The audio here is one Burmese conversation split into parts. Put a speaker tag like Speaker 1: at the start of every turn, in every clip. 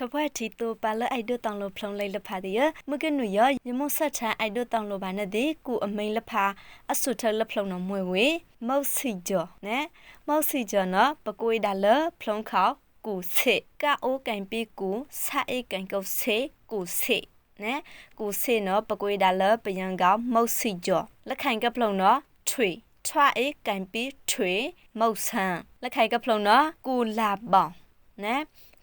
Speaker 1: ထဖွဲတီတိုပါလအိုက်ဒိုတောင်လို့ဖလုံးလိုက်လဖာဒီယမကနူရယမဆက်ချန်အိုက်ဒိုတောင်လို့ဘာနဲ့ဒီကူအမိန်လဖာအဆုထလဖလုံးနော်မွေဝေမောက်စီကျော်နဲမောက်စီကျော်နော်ပကွေးဒါလဖလုံးခေါကူစေကာအိုကန်ပီကူဆာအေကန်ကောစေကူစေနဲကူစေနော်ပကွေးဒါလပယံကောင်မောက်စီကျော်လက်ခိုင်ကပလုံးနော်ထွေထွာအေကန်ပီထွေမောက်ဆန်လက်ခိုင်ကပလုံးနော်ကူလာပေါင်နဲ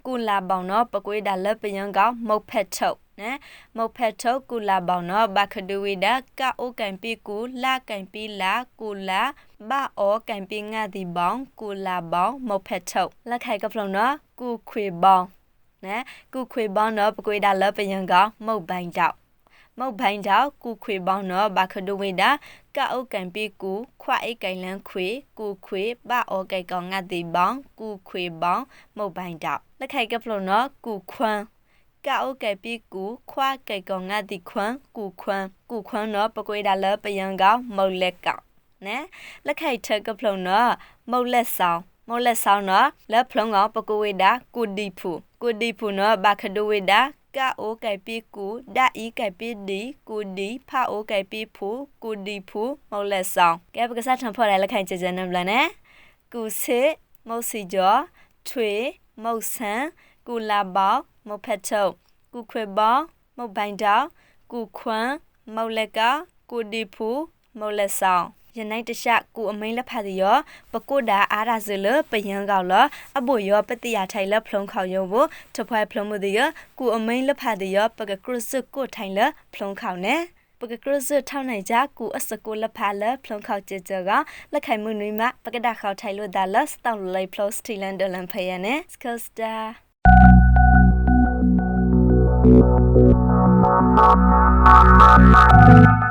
Speaker 1: ကူလာပေါင်နော်ပကွေးဒါလပယံကောင်မုတ်ဖက်ထုတ်နဲမုတ်ဖက်ထုတ်ကူလာပေါင်နော်ဘခဒူဝီဒါကာအိုကန်ပီကူလာကန်ပီလာကူလာဘာအောကန်ပီငါဒီပေါင်ကူလာပေါင်မုတ်ဖက်ထုတ်လက်ခိုင်ကပလုံးနော်ကူခွေပေါင်နဲကူခွေပေါင်နော်ပကွေးဒါလပယံကောင်မုတ်ပိုင်တောက် မုတ်ဖိုင်တောက်ကူခွေပေါင်းတော့ဘခဒိုဝေတာကအုတ်ကန်ပီကူခွအိတ်ကိုင်လန်းခွေကူခွေပအောကိတ်ကောင်ငတ်တီပေါင်းကူခွေပေါင်းမုတ်ဖိုင်တောက်လက်ခိုက်ကဖလို့နော်ကူခွန်းကအုတ်ကဲပီကူခွာကိတ်ကောင်ငတ်တီခွန်းကူခွန်းကူခွန်းနော်ပကွေးတာလပယံကောင်မုတ်လက်ကောင်နဲလက်ခိုက်ထက်ကဖလို့နော်မုတ်လက်ဆောင်မောလက်ဆောင်နော်လက်ဖလုံးကောင်ပကိုဝေတာကုဒီဖူကုဒီဖူနော်ဘခဒိုဝေတာ ကာအိုကဲပီကူဒါအီကဲပီဒီကူဒီဖာအိုကဲပီဖူကူဒီဖူမောလက်ဆောင်ကဲပကစားထံဖော်ရလက်ခိုင်ကြကြနမ်လနဲ့ကူစေမောစီကျော်ထွေမောဆန်ကူလာပေါမောဖက်ထုတ်ကူခွေပေါမောဘိုင်တောက်ကူခွန်းမောလက်ကကူဒီဖူမောလက်ဆောင် ယနိုင်တရှကူအမိန်လက်ဖတ်ရပကုဒါအားရစလပယံကောက်လအဘိုရပတိယထိုင်လဖလုံခေါယဘထဖွဲဖလုံမှုတရကူအမိန်လက်ဖတ်ရပကကရစကိုထိုင်လဖလုံခေါနေပကကရစထောင်းနိုင်ကြကူအစကိုလဖာလဖလုံခေါကြကြကလက်ခိုင်မှုနွေမပကဒခေါထိုင်လို့ဒါလစတောင်းလိုက်ဖလောစတီလန်ဒလန်ဖယနေစကစတာ
Speaker 2: Thank you.